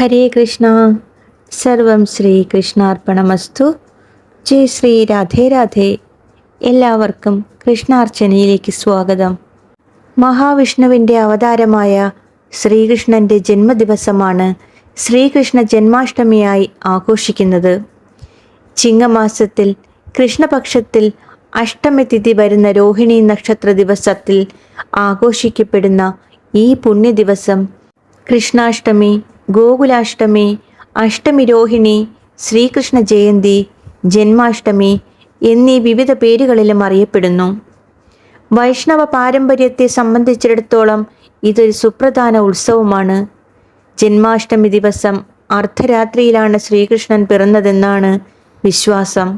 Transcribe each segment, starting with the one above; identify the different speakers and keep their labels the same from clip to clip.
Speaker 1: ഹരേ കൃഷ്ണ. സർവം ശ്രീ കൃഷ്ണാർപ്പണമസ്തു. ജയ് ശ്രീ രാധേ രാധേ. എല്ലാവർക്കും കൃഷ്ണാർച്ചനയിലേക്ക് സ്വാഗതം. മഹാവിഷ്ണുവിന്റെ അവതാരമായ ശ്രീകൃഷ്ണന്റെ ജന്മദിവസമാണ് ശ്രീകൃഷ്ണ ജന്മാഷ്ടമിയായി ആഘോഷിക്കുന്നത്. ചിങ്ങമാസത്തിൽ കൃഷ്ണപക്ഷത്തിൽ അഷ്ടമി തിഥി വരുന്ന രോഹിണി നക്ഷത്ര ദിവസത്തിൽ ആഘോഷിക്കപ്പെടുന്ന ഈ പുണ്യദിവസം കൃഷ്ണാഷ്ടമി ഗോകുലാഷ്ടമി അഷ്ടമി രോഹിണി ശ്രീകൃഷ്ണ ജയന്തി ജന്മാഷ്ടമി എന്നീ വിവിധ പേരുകളിലും അറിയപ്പെടുന്നു. വൈഷ്ണവ പാരമ്പര്യത്തെ സംബന്ധിച്ചിടത്തോളം ഇതൊരു സുപ്രധാന ഉത്സവമാണ്. ജന്മാഷ്ടമി ദിവസം അർദ്ധരാത്രിയിലാണ് ശ്രീകൃഷ്ണൻ പിറന്നതെന്നാണ് വിശ്വാസം.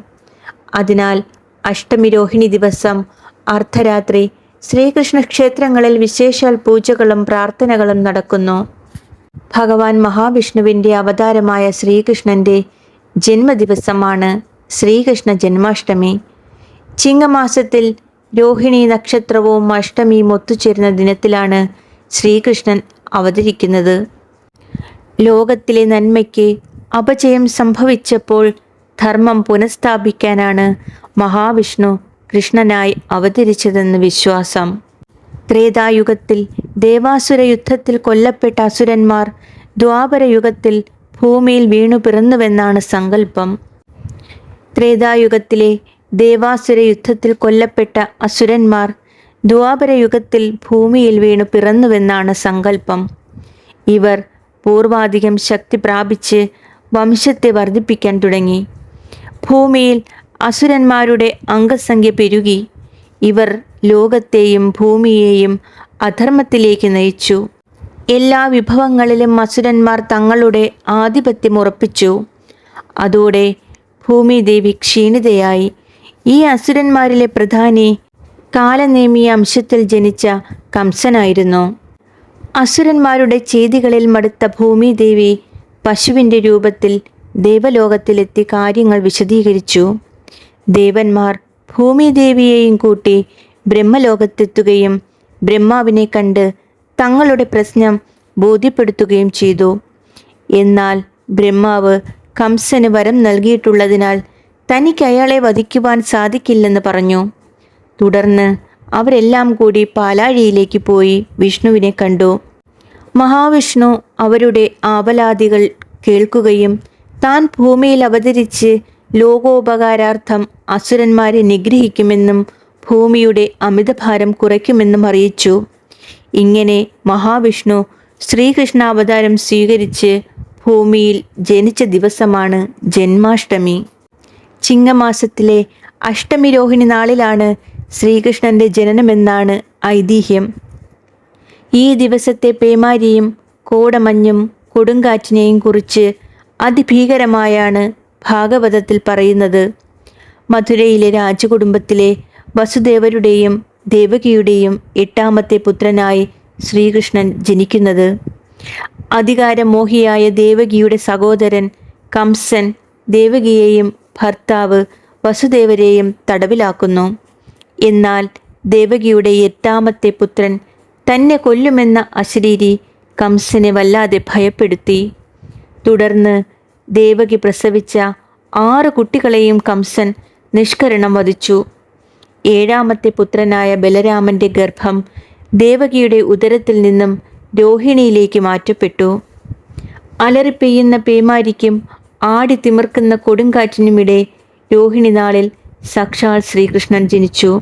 Speaker 1: അതിനാൽ അഷ്ടമി രോഹിണി ദിവസം അർദ്ധരാത്രി ശ്രീകൃഷ്ണ ക്ഷേത്രങ്ങളിൽ വിശേഷാൽ പൂജകളും പ്രാർത്ഥനകളും നടക്കുന്നു. ഭഗവാൻ മഹാവിഷ്ണുവിന്റെ അവതാരമായ ശ്രീകൃഷ്ണന്റെ ജന്മദിവസമാണ് ശ്രീകൃഷ്ണ ജന്മാഷ്ടമി. ചിങ്ങമാസത്തിൽ രോഹിണി നക്ഷത്രവും അഷ്ടമിയും ഒത്തുചേരുന്ന ദിനത്തിലാണ് ശ്രീകൃഷ്ണൻ അവതരിക്കുന്നത്. ലോകത്തിലെ നന്മയ്ക്ക് അപജയം സംഭവിച്ചപ്പോൾ ധർമ്മം പുനഃസ്ഥാപിക്കാനാണ് മഹാവിഷ്ണു കൃഷ്ണനായി അവതരിച്ചതെന്ന് വിശ്വാസം. ത്രേതായുഗത്തിൽ ദേവാസുര യുദ്ധത്തിൽ കൊല്ലപ്പെട്ട അസുരന്മാർ ദ്വാപരയുഗത്തിൽ ഭൂമിയിൽ വീണു പിറന്നുവെന്നാണ് സങ്കല്പം. ത്രേതായുഗത്തിലെ ദേവാസുര യുദ്ധത്തിൽ കൊല്ലപ്പെട്ട അസുരന്മാർ ദ്വാപരയുഗത്തിൽ ഭൂമിയിൽ വീണു പിറന്നുവെന്നാണ് സങ്കല്പം. ഇവർ പൂർവാധികം ശക്തി പ്രാപിച്ച് വംശത്തെ വർദ്ധിപ്പിക്കാൻ തുടങ്ങി. ഭൂമിയിൽ അസുരന്മാരുടെ അംഗസംഖ്യ പെരുകി. ഇവർ ലോകത്തെയും ഭൂമിയെയും അധർമ്മത്തിലേക്ക് നയിച്ചു. എല്ലാ വിഭവങ്ങളിലും അസുരന്മാർ തങ്ങളുടെ ആധിപത്യം ഉറപ്പിച്ചു. അതോടെ ഭൂമിദേവി ക്ഷീണിതയായി. ഈ അസുരന്മാരിലെ പ്രധാനി കാലനേമിയ അംശത്തിൽ ജനിച്ച കംസനായിരുന്നു. അസുരന്മാരുടെ ചെയ്തികളിൽ മടുത്ത ഭൂമിദേവി പശുവിന്റെ രൂപത്തിൽ ദേവലോകത്തിലെത്തി കാര്യങ്ങൾ വിശദീകരിച്ചു. ദേവന്മാർ ഭൂമിദേവിയെയും കൂട്ടി ബ്രഹ്മലോകത്തെത്തുകയും ബ്രഹ്മാവിനെ കണ്ട് തങ്ങളുടെ പ്രശ്നം ബോധ്യപ്പെടുത്തുകയും ചെയ്തു. എന്നാൽ ബ്രഹ്മാവ് കംസന് വരം നൽകിയിട്ടുള്ളതിനാൽ തനിക്ക് അയാളെ വധിക്കുവാൻ സാധിക്കില്ലെന്ന് പറഞ്ഞു. തുടർന്ന് അവരെല്ലാം കൂടി പാലാഴിയിലേക്ക് പോയി വിഷ്ണുവിനെ കണ്ടു. മഹാവിഷ്ണു അവരുടെ ആവലാദികൾ കേൾക്കുകയും താൻ ഭൂമിയിൽ അവതരിച്ച് ലോകോപകാരാർത്ഥം അസുരന്മാരെ നിഗ്രഹിക്കുമെന്നും ഭൂമിയുടെ അമിതഭാരം കുറയ്ക്കുമെന്നും അറിയിച്ചു. ഇങ്ങനെ മഹാവിഷ്ണു ശ്രീകൃഷ്ണാവതാരം സ്വീകരിച്ച് ഭൂമിയിൽ ജനിച്ച ദിവസമാണ് ജന്മാഷ്ടമി. ചിങ്ങമാസത്തിലെ അഷ്ടമി രോഹിണി നാളിലാണ് ശ്രീകൃഷ്ണന്റെ ജനനമെന്നാണ് ഐതിഹ്യം. ഈ ദിവസത്തെ പേമാരിയും കോടമഞ്ഞും കൊടുങ്കാറ്റിനെയും കുറിച്ച് അതിഭീകരമായാണ് ഭാഗവതത്തിൽ പറയുന്നത്. മധുരയിലെ രാജകുടുംബത്തിലെ വസുദേവരുടെയും ദേവകിയുടെയും എട്ടാമത്തെ പുത്രനായി ശ്രീകൃഷ്ണൻ ജനിക്കുന്നത്. അധികാരമോഹിയായ ദേവകിയുടെ സഹോദരൻ കംസൻ ദേവകിയെയും ഭർത്താവ് വസുദേവരെയും തടവിലാക്കുന്നു. എന്നാൽ ദേവകിയുടെ എട്ടാമത്തെ പുത്രൻ തന്നെ കൊല്ലുമെന്ന അശരീരി കംസനെ വല്ലാതെ ഭയപ്പെടുത്തി. തുടർന്ന് ദേവകി പ്രസവിച്ച ആറ് കുട്ടികളെയും കംസൻ നിഷ്കരണം വധിച്ചു. ഏഴാമത്തെ പുത്രനായ ബലരാമന്റെ ഗർഭം ദേവകിയുടെ ഉദരത്തിൽ നിന്നും രോഹിണിയിലേക്ക് മാറ്റപ്പെട്ടു. അലറിപ്പെയ്യുന്ന പേമാരിക്കും ആടി തിമിർക്കുന്ന കൊടുങ്കാറ്റിനുമിടെ രോഹിണി നാളിൽ സാക്ഷാൽ ശ്രീകൃഷ്ണൻ ജനിച്ചു.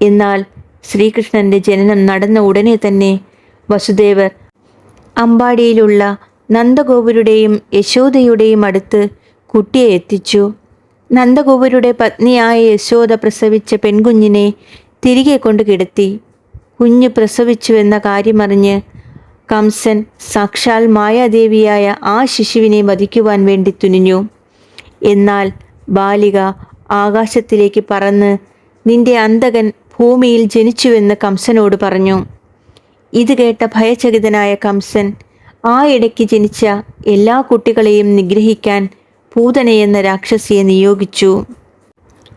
Speaker 1: എന്നാൽ ശ്രീകൃഷ്ണന്റെ ജനനം നടന്ന ഉടനെ തന്നെ വസുദേവർ അമ്പാടിയിലുള്ള നന്ദഗോപുരുടെയും യശോദയുടെയും അടുത്ത് കുട്ടിയെ എത്തിച്ചു. നന്ദഗോപുരുടെ പത്നിയായ യശോദ പ്രസവിച്ച പെൺകുഞ്ഞിനെ തിരികെ കൊണ്ട് കിടത്തി. കുഞ്ഞ് പ്രസവിച്ചുവെന്ന കാര്യമറിഞ്ഞ് കംസൻ സാക്ഷാൽ മായാദേവിയായ ആ ശിശുവിനെ വധിക്കുവാൻ വേണ്ടി തുനിഞ്ഞു. എന്നാൽ ബാലിക ആകാശത്തിലേക്ക് പറന്ന് നിന്റെ അന്തകൻ ഭൂമിയിൽ ജനിച്ചുവെന്ന് കംസനോട് പറഞ്ഞു. ഇത് കേട്ട ഭയചകിതനായ കംസൻ ആ ഇടയ്ക്ക് ജനിച്ച എല്ലാ കുട്ടികളെയും നിഗ്രഹിക്കാൻ പൂതനയെന്ന രാക്ഷസിയെ നിയോഗിച്ചു.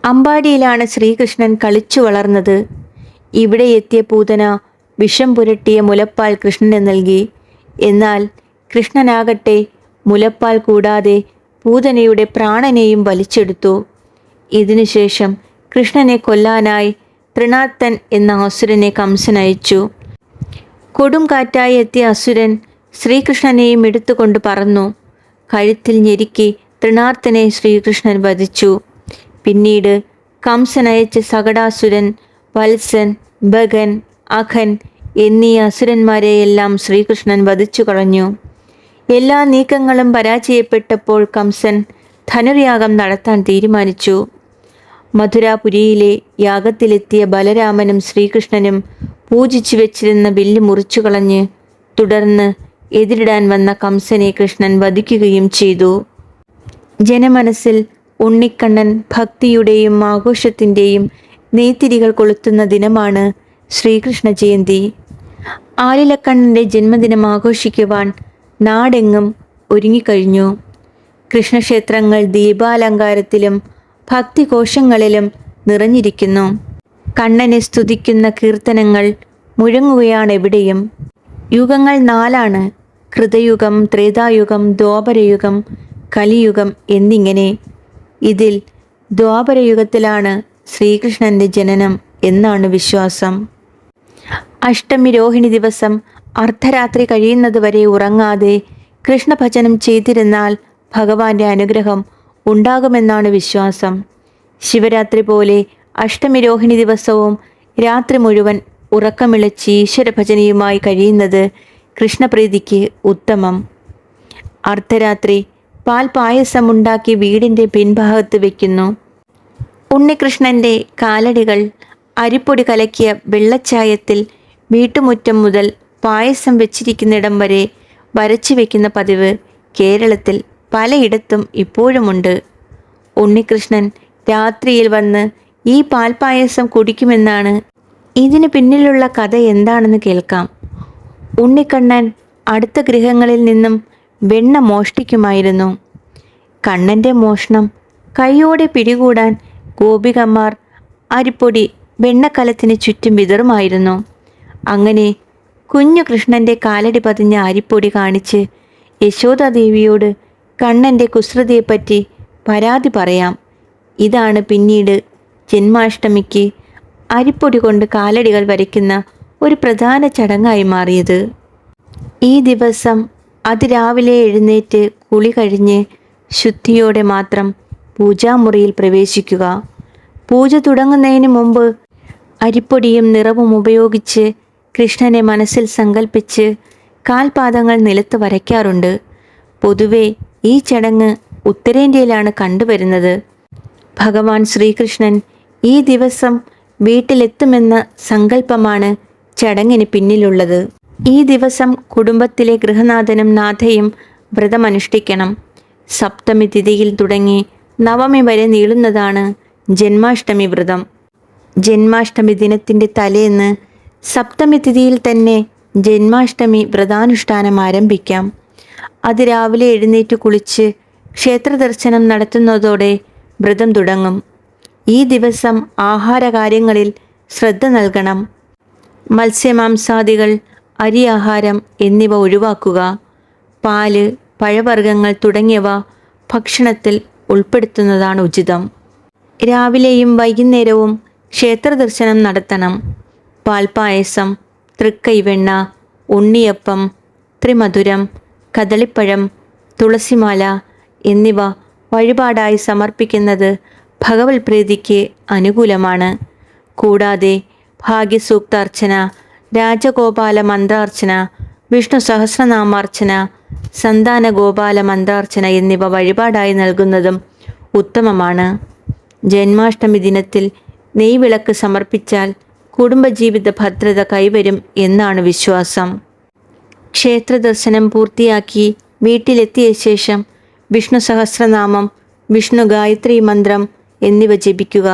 Speaker 1: അമ്പാടിയിലാണ് ശ്രീകൃഷ്ണൻ കളിച്ചു വളർന്നത്. ഇവിടെ എത്തിയ പൂതന വിഷം പുരട്ടിയ മുലപ്പാൽ കൃഷ്ണന് നൽകി. എന്നാൽ കൃഷ്ണനാകട്ടെ മുലപ്പാൽ കൂടാതെ പൂതനയുടെ പ്രാണനെയും വലിച്ചെടുത്തു. ഇതിനുശേഷം കൃഷ്ണനെ കൊല്ലാനായി തൃണാത്തൻ എന്ന അസുരനെ കംസൻ അയച്ചു. കൊടുങ്കാറ്റായി എത്തിയ അസുരൻ ശ്രീകൃഷ്ണനെയും എടുത്തുകൊണ്ട് പറന്നു. കഴുത്തിൽ ഞെരുക്കി തൃണാർത്തനെ ശ്രീകൃഷ്ണൻ വധിച്ചു. പിന്നീട് കംസൻ അയച്ച സകടാസുരൻ വത്സൻ ഭഗൻ അഖൻ എന്നീ അസുരന്മാരെയെല്ലാം ശ്രീകൃഷ്ണൻ വധിച്ചു കളഞ്ഞു. എല്ലാ നീക്കങ്ങളും പരാജയപ്പെട്ടപ്പോൾ കംസൻ ധനുർയാഗം നടത്താൻ തീരുമാനിച്ചു. മധുരാപുരിയിലെ യാഗത്തിലെത്തിയ ബലരാമനും ശ്രീകൃഷ്ണനും പൂജിച്ചു വെച്ചിരുന്ന വില്ല് മുറിച്ചു കളഞ്ഞ് തുടർന്ന് എതിരിടാൻ വന്ന കംസനെ കൃഷ്ണൻ വധിക്കുകയും ചെയ്തു. ജനമനസ്സിൽ ഉണ്ണിക്കണ്ണൻ ഭക്തിയുടെയും ആഘോഷത്തിന്റെയും നെയ്ത്തിരികൾ കൊളുത്തുന്ന ദിനമാണ് ശ്രീകൃഷ്ണ ജയന്തി. ആലിലക്കണ്ണന്റെ ജന്മദിനം ആഘോഷിക്കുവാൻ നാടെങ്ങും ഒരുങ്ങിക്കഴിഞ്ഞു. കൃഷ്ണക്ഷേത്രങ്ങൾ ദീപാലങ്കാരത്തിലും ഭക്തികോശങ്ങളിലും നിറഞ്ഞിരിക്കുന്നു. കണ്ണനെ സ്തുതിക്കുന്ന കീർത്തനങ്ങൾ മുഴങ്ങുകയാണ് എവിടെയും യുഗങ്ങൾ നാലാണ്. കൃതയുഗം ത്രേതായുഗം ദ്വാപരയുഗം കലിയുഗം എന്നിങ്ങനെ. ഇതിൽ ദ്വാപരയുഗത്തിലാണ് ശ്രീകൃഷ്ണന്റെ ജനനം എന്നാണ് വിശ്വാസം. അഷ്ടമി രോഹിണി ദിവസം അർദ്ധരാത്രി കഴിയുന്നതുവരെ ഉറങ്ങാതെ കൃഷ്ണഭജനം ചെയ്തിരുന്നാൽ ഭഗവാന്റെ അനുഗ്രഹം ഉണ്ടാകുമെന്നാണ് വിശ്വാസം. ശിവരാത്രി പോലെ അഷ്ടമി രോഹിണി ദിവസവും രാത്രി മുഴുവൻ ഉറക്കമിളച്ച് ഈശ്വരഭജനയുമായി കഴിയുന്നത് കൃഷ്ണപ്രീതിക്ക് ഉത്തമം. അർദ്ധരാത്രി പാൽ പായസം ഉണ്ടാക്കി വീടിന്റെ പിൻഭാഗത്ത് വയ്ക്കുന്നു ഉണ്ണികൃഷ്ണന്റെ കാലടികൾ അരിപ്പൊടി കലക്കിയ വെള്ളച്ചായത്തിൽ വീട്ടുമുറ്റം മുതൽ പായസം വെച്ചിരിക്കുന്നിടം വരെ വരച്ചു വയ്ക്കുന്ന പതിവ് കേരളത്തിൽ പലയിടത്തും ഇപ്പോഴുമുണ്ട്. ഉണ്ണികൃഷ്ണൻ രാത്രിയിൽ വന്ന് ഈ പാൽപ്പായസം കുടിക്കുമെന്നാണ്. ഇതിന് പിന്നിലുള്ള കഥ എന്താണെന്ന് കേൾക്കാം. ഉണ്ണിക്കണ്ണൻ അടുത്ത ഗൃഹങ്ങളിൽ നിന്നും വെണ്ണ മോഷ്ടിക്കുമായിരുന്നു. കണ്ണന്റെ മോഷണം കൈയോടെ പിടികൂടാൻ ഗോപികമാർ അരിപ്പൊടി വെണ്ണക്കലത്തിന് ചുറ്റും വിതറുമായിരുന്നു. അങ്ങനെ കുഞ്ഞു കൃഷ്ണന്റെ കാലടി പതിഞ്ഞ അരിപ്പൊടി കാണിച്ച് യശോദാദേവിയോട് കണ്ണന്റെ കുസൃതിയെപ്പറ്റി പരാതി പറയാം. ഇതാണ് പിന്നീട് ജന്മാഷ്ടമിക്ക് അരിപ്പൊടി കൊണ്ട് കാലടികൾ വരയ്ക്കുന്ന ഒരു പ്രധാന ചടങ്ങായി മാറിയത്. ഈ ദിവസം അതിരാവിലെ എഴുന്നേറ്റ് കുളി കഴിഞ്ഞ് ശുദ്ധിയോടെ മാത്രം പൂജാമുറിയിൽ പ്രവേശിക്കുക. പൂജ തുടങ്ങുന്നതിന് മുമ്പ് അരിപ്പൊടിയും നിറവും ഉപയോഗിച്ച് കൃഷ്ണനെ മനസ്സിൽ സങ്കല്പിച്ച് കാൽപാദങ്ങൾ നിലത്ത് വരയ്ക്കാറുണ്ട്. പൊതുവെ ഈ ചടങ്ങ് ഉത്തരേന്ത്യയിലാണ് കണ്ടുവരുന്നത്. ഭഗവാൻ ശ്രീകൃഷ്ണൻ ഈ ദിവസം വീട്ടിലെത്തുമെന്ന സങ്കല്പമാണ് ചടങ്ങിന് പിന്നിലുള്ളത്. ഈ ദിവസം കുടുംബത്തിലെ ഗൃഹനാഥനും നാഥയും വ്രതമനുഷ്ഠിക്കണം. സപ്തമി തിഥിയിൽ തുടങ്ങി നവമി വരെ നീളുന്നതാണ് ജന്മാഷ്ടമി വ്രതം. ജന്മാഷ്ടമി ദിനത്തിന്റെ തലേന്ന് സപ്തമി തിഥിയിൽ തന്നെ ജന്മാഷ്ടമി വ്രതാനുഷ്ഠാനം ആരംഭിക്കാം. അത് രാവിലെ എഴുന്നേറ്റ് കുളിച്ച് ക്ഷേത്ര ദർശനം നടത്തുന്നതോടെ വ്രതം തുടങ്ങും. ഈ ദിവസം ആഹാരകാര്യങ്ങളിൽ ശ്രദ്ധ നൽകണം. മത്സ്യമാംസാദികൾ അരി ആഹാരം എന്നിവ ഒഴിവാക്കുക. പാൽ പഴവർഗങ്ങൾ തുടങ്ങിയവ ഭക്ഷണത്തിൽ ഉൾപ്പെടുത്തുന്നതാണ് ഉചിതം. രാവിലെയും വൈകുന്നേരവും ക്ഷേത്ര ദർശനം നടത്തണം. പാൽപ്പായസം തൃക്കൈവെണ്ണ ഉണ്ണിയപ്പം ത്രിമധുരം കദളിപ്പഴം തുളസിമാല എന്നിവ വഴിപാടായി സമർപ്പിക്കുന്നത് ഭഗവത് പ്രീതിക്ക് അനുകൂലമാണ്. കൂടാതെ ഭാഗ്യസൂക്താർച്ചന രാജഗോപാല മന്ത്രാർച്ചന വിഷ്ണു സഹസ്രനാമാർച്ചന സന്താന ഗോപാല മന്ത്രാർച്ചന എന്നിവ വഴിപാടായി നൽകുന്നതും ഉത്തമമാണ്. ജന്മാഷ്ടമി ദിനത്തിൽ നെയ്വിളക്ക് സമർപ്പിച്ചാൽ കുടുംബജീവിത ഭദ്രത കൈവരും എന്നാണ് വിശ്വാസം. ക്ഷേത്ര ദർശനം പൂർത്തിയാക്കി വീട്ടിലെത്തിയ ശേഷം വിഷ്ണു സഹസ്രനാമം വിഷ്ണു ഗായത്രി മന്ത്രം എന്നിവ ജപിക്കുക.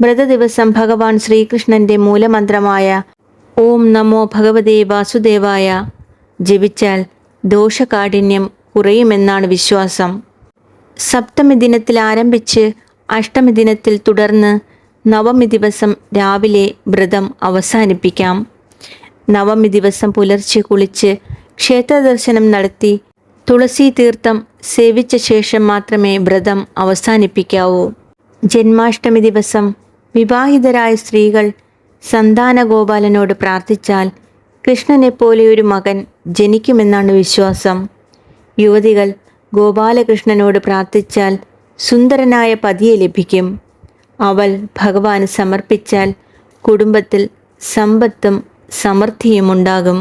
Speaker 1: വ്രതദിവസം ഭഗവാൻ ശ്രീകൃഷ്ണന്റെ മൂലമന്ത്രമായ ഓം നമോ ഭഗവതേ വാസുദേവായ. ജപിച്ചാൽ ദോഷകാഠിന്യം കുറയുമെന്നാണ് വിശ്വാസം. സപ്തമി ദിനത്തിൽ ആരംഭിച്ച് അഷ്ടമി ദിനത്തിൽ തുടർന്ന് നവമി ദിവസം രാവിലെ വ്രതം അവസാനിപ്പിക്കാം. നവമി ദിവസം പുലർച്ചെ കുളിച്ച് ക്ഷേത്രദർശനം നടത്തി തുളസി തീർത്ഥം സേവിച്ച ശേഷം മാത്രമേ വ്രതം അവസാനിപ്പിക്കാവൂ. ജന്മാഷ്ടമി ദിവസം വിവാഹിതരായ സ്ത്രീകൾ സന്താനഗോപാലനോട് പ്രാർത്ഥിച്ചാൽ കൃഷ്ണനെപ്പോലെ ഒരു മകൻ ജനിക്കുമെന്നാണ് വിശ്വാസം. യുവതികൾ ഗോപാലകൃഷ്ണനോട് പ്രാർത്ഥിച്ചാൽ സുന്ദരനായ പതിയെ ലഭിക്കും. അവൾ ഭഗവാന് സമർപ്പിച്ചാൽ കുടുംബത്തിൽ സമ്പത്തും സമൃദ്ധിയും ഉണ്ടാകും